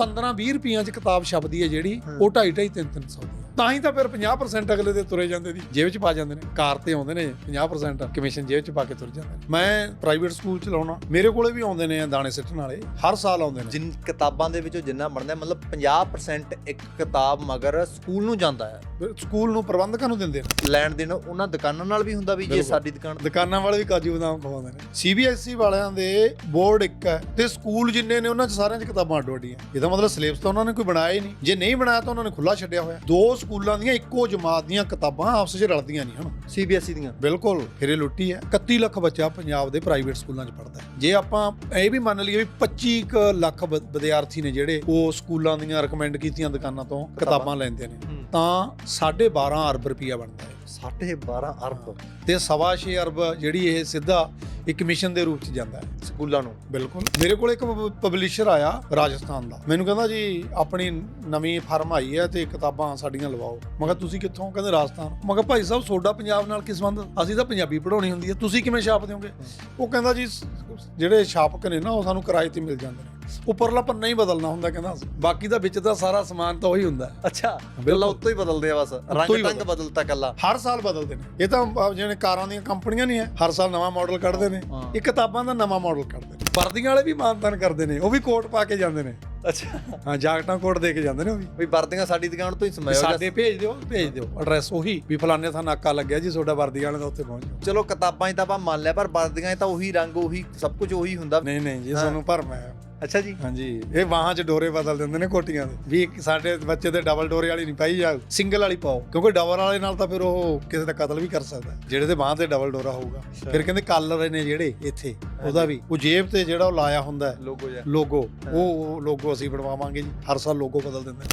15 20 ਰੁਪਈਆਂ 'ਚ ਕਿਤਾਬ ਛਪਦੀ ਹੈ ਜਿਹੜੀ ਉਹ 2.5 2.5 3 300 ਦੀ ਹੈ। ਤਾਂ ਹੀ ਤਾਂ ਫਿਰ 50% ਅਗਲੇ ਦੇ ਤੁਰੇ ਜਾਂਦੇ ਦੀ। ਜੇਬ 'ਚ ਪਾ ਜਾਂਦੇ ਨੇ। ਕਾਰ ਤੇ ਆਉਂਦੇ ਨੇ 50% ਕਮਿਸ਼ਨ ਜੇਬ 'ਚ ਪਾ ਕੇ ਤੁਰ ਜਾਂਦੇ ਨੇ। ਮੈਂ ਪ੍ਰਾਈਵੇਟ ਸਕੂਲ ਚਲਾਉਣਾ ਮੇਰੇ ਕੋਲੇ ਵੀ ਆਉਂਦੇ ਨੇ ਦਾਣੇ ਸਿੱਟਣ ਵਾਲੇ ਹਰ ਸਾਲ ਆਉਂਦੇ ਨੇ। ਜਿਨ ਕਿਤਾਬਾਂ ਦੇ ਵਿੱਚੋਂ ਜਿੰਨਾ ਬਣਦਾ ਮਤਲਬ 50% ਇੱਕ ਕਿਤਾਬ ਮਗਰ ਸਕੂਲ ਨੂੰ ਜਾਂਦਾ ਹੈ। ਸਕੂਲ ਨੂੰ ਪ੍ਰਬੰਧਕਾਂ ਨੂੰ ਦਿੰਦੇ ਨੇ। ਲੈਣ ਦੇਣ ਉਹਨਾਂ ਦੁਕਾਨਾਂ ਨਾਲ ਵੀ ਹੁੰਦਾ ਵੀ ਜੇ। ਸਾਡੀ ਦੁਕਾਨ ਦੁਕਾਨਾਂ ਵਾਲੇ ਵੀ ਕਾਜੂ ਬਦਾਮ ਖਵਾਉਂਦੇ ਨੇ। ਸੀਬੀਐਸਈ ਵਾਲਿਆਂ ਦੇ ਬੋਰਡ ਇੱਕ ਹੈ ਤੇ ਸਕੂਲ ਜਿੰਨੇ ਨੇ ਉਹਨਾਂ 'ਚ ਸਾਰਿਆਂ 'ਚ ਕਿਤਾਬਾਂ ਅੱਡੋ ਅੱਡੀਆਂ ਇਹਦਾ ਮਤਲਬ ਸਿਲੇਬਸ ਤਾਂ ਉਹਨਾਂ ਨੇ ਕੋਈ ਬਣਾਇਆ ਹੀ ਨਹੀਂ। ਜੇ ਨਹੀਂ ਬਣਾਇਆ ਤਾਂ ਉਹਨਾਂ ਨੇ ਖੁੱਲਾ ਛੱਡਿਆ ਹੋਇਆ। ਦੋ ਸਕੂਲਾਂ ਦੀਆਂ ਇੱਕੋ ਜਮਾਤ ਦੀਆਂ ਕਿਤਾਬਾਂ ਆਪਸ 'ਚ ਰਲਦੀਆਂ ਨਹੀਂ ਹਨ? ਸੀਬੀਐਸਈ ਦੀਆਂ। ਬਿਲਕੁਲ ਫਿਰ ਲੁੱਟੀ ਹੈ। 31 ਲੱਖ ਬੱਚਾ ਪੰਜਾਬ ਦੇ ਪ੍ਰਾਈਵੇਟ ਸਕੂਲਾਂ 'ਚ ਪੜ੍ਹਦਾ ਹੈ। ਜੇ ਆਪਾਂ ਇਹ ਵੀ ਮੰਨ ਲਈਏ ਵੀ 25 ਕੁ ਲੱਖ ਵਿਦਿਆਰਥੀ ਨੇ ਜਿਹੜੇ ਉਹ ਸਕੂਲਾਂ ਦੀਆਂ ਰეკਮੈਂਡ ਕੀਤੀਆਂ ਦੁਕਾਨਾਂ ਤੋਂ ਕਿਤਾਬਾਂ। ਲੈਂਦੇ ਨੇ ਤਾਂ 12.5 ਅਰਬ ਰੁਪਈਆ ਬਣਦਾ ਹੈ। 12.5 ਅਰਬ। ਤੇ ਸਵਾ ਛੇ ਅਰਬ ਜਿਹੜੀ ਇਹ ਸਿੱਧਾ ਇੱਕ ਕਮਿਸ਼ਨ ਦੇ ਰੂਪ 'ਚ ਜਾਂਦਾ ਹੈ ਸਕੂਲਾਂ ਨੂੰ। ਬਿਲਕੁਲ। ਮੇਰੇ ਕੋਲ ਇੱਕ ਪਬਲਿਸ਼ਰ ਆਇਆ ਰਾਜਸਥਾਨ ਦਾ। ਮੈਨੂੰ ਕਹਿੰਦਾ ਜੀ, ਆਪਣੀ ਨਵੀਂ ਫਰਮ ਆਈ ਹੈ ਤੇ ਕਿਤਾਬਾਂ ਸਾਡੀਆਂ ਲਵਾਓ। ਮੈਂ ਕਿਹਾ, ਤੁਸੀਂ ਕਿੱਥੋਂ? ਕਹਿੰਦੇ, ਰਾਜਸਥਾਨ। ਮੈਂ ਕਿਹਾ, ਭਾਈ ਸਾਹਿਬ ਸੋਡਾ ਪੰਜਾਬ ਨਾਲ ਕੀ ਸੰਬੰਧ? ਅਸੀਂ ਤਾਂ ਪੰਜਾਬੀ ਪੜਾਉਣੀ ਹੁੰਦੀ ਹੈ। ਤੁਸੀਂ ਕਿਵੇਂ ਛਾਪ ਦਿਓਗੇ? ਉਹ ਕਹਿੰਦਾ ਜੀ ਜਿਹੜੇ ਛਾਪਕ ਨੇ ਨਾ, ਉਹ ਸਾਨੂੰ ਕਿਰਾਏ ਤੇ ਮਿਲ ਜਾਂਦੇ ਨੇ। ਉੱਪਰਲਾ ਪੰਨਾ ਹੀ ਬਦਲਣਾ ਹੁੰਦਾ ਕਹਿੰਦਾ ਬਾਕੀ ਦਾ ਵਿੱਚ ਦਾ ਸਾਰਾ ਸਮਾਨ ਤਾਂ ਉਹੀ ਹੁੰਦਾ। ਹੈ। ਅੱਛਾ। ਬਿੱਲਾ ਉੱਤੋਂ ਹੀ ਬਦਲਦੇ ਆ ਬਸ। ਹੀ ਰੰਗ ਟੰਗ ਬਦਲਤਾ ਕੱਲਾ ਹਰ ਸਾਲ ਬਦਲਦੇ ਨੇ। ਇਹ ਤਾਂ ਜਿਵੇਂ ਕਾਰਾਂ ਦੀਆਂ ਕੰਪਨੀਆਂ ਨਹੀਂ ਹੈ ਹਰ ਸਾਲ ਨਵਾਂ ਮਾਡਲ ਕੱਢਦੇ ਨੇ। ਹਾਂ। ਇਹ ਕਿਤਾਬਾਂ ਦਾ ਨਵਾਂ ਮਾਡਲ ਕੱਢਦੇ ਨੇ। ਵਰਦੀਆਂ ਵਾਲੇ ਵੀ ਮਾਨਤਾਨ ਕਰਦੇ ਨੇ ਉਹ ਵੀ ਕੋਟ ਪਾ ਕੇ ਜਾਂਦੇ ਨੇ। ਅੱਛਾ। ਹਾਂ ਜਾਕਟਾਂ ਕੋਟ ਦੇ ਕੇ ਜਾਂਦੇ ਨੇ ਉਹ ਵੀ। ਵੀ ਵਰਦੀਆਂ ਸਾਡੀ ਦੁਕਾਨ ਤੋਂ ਹੀ ਸਮਾਇਓ ਸਾਡੇ ਭੇਜ ਦਿਓ ਭੇਜ ਦਿਓ। ਐਡਰੈਸ ਉਹੀ ਵੀ ਫਲਾਣੇ ਥਾਂ ਨਾਕਾ ਲੱਗਿਆ ਜੀ ਤੁਹਾਡਾ ਵਰਦੀ ਵਾਲੇ ਦਾ ਉੱਥੇ ਪਹੁੰਚ ਜਾਓ। ਚਲੋ ਕਿਤਾਬਾਂ 'ਚ ਤਾਂ ਆਪਾਂ ਮੰਨ ਲਿਆ ਪਰ ਵਰਦੀਆਂ ਤਾਂ ਉਹੀ ਰੰਗ ਉਹੀ ਸਭ ਕੁਝ ਉਹੀ ਹੁੰਦਾ। ਨਹੀਂ ਨਹੀਂ ਜੀ ਸਾਨੂੰ ਭਰਮ ਹੈ। ਅੱਛਾ ਜੀ। ਹਾਂਜੀ। ਇਹ ਬਾਹਾਂ 'ਚ ਡੋਰੇ ਬਦਲ ਦਿੰਦੇ ਨੇ ਕੋਟੀਆਂ ਦੇ। ਵੀ ਇੱਕ ਸਾਡੇ ਬੱਚੇ ਤੇ ਡਬਲ ਡੋਰੇ ਵਾਲੀ ਨਹੀਂ ਪਾਈ ਜਾ ਸਿੰਗਲ ਵਾਲੀ ਪਾਓ। ਕਿਉਂਕਿ ਡਬਲ ਵਾਲੇ ਨਾਲ ਤਾਂ ਫਿਰ ਉਹ ਕਿਸੇ ਦਾ ਕਤਲ ਵੀ ਕਰ ਸਕਦਾ। ਜਿਹੜੇ ਦੇ ਬਾਹਾਂ ਤੇ ਡਬਲ ਡੋਰਾ ਹੋਊਗਾ। ਫਿਰ ਕਹਿੰਦੇ ਕਲਰ ਨੇ ਜਿਹੜੇ ਇੱਥੇ ਉਹਦਾ ਵੀ। ਉਹ ਜੇਬ ਤੇ ਜਿਹੜਾ ਉਹ ਲਾਇਆ ਹੁੰਦਾ ਲੋਗੋ ਲੋਗੋ ਉਹ ਲੋਗੋ ਅਸੀਂ ਬਣਵਾਵਾਂਗੇ ਜੀ। ਹਰ ਸਾਲ ਲੋਗੋ ਬਦਲ ਦਿੰਦੇ ਨੇ।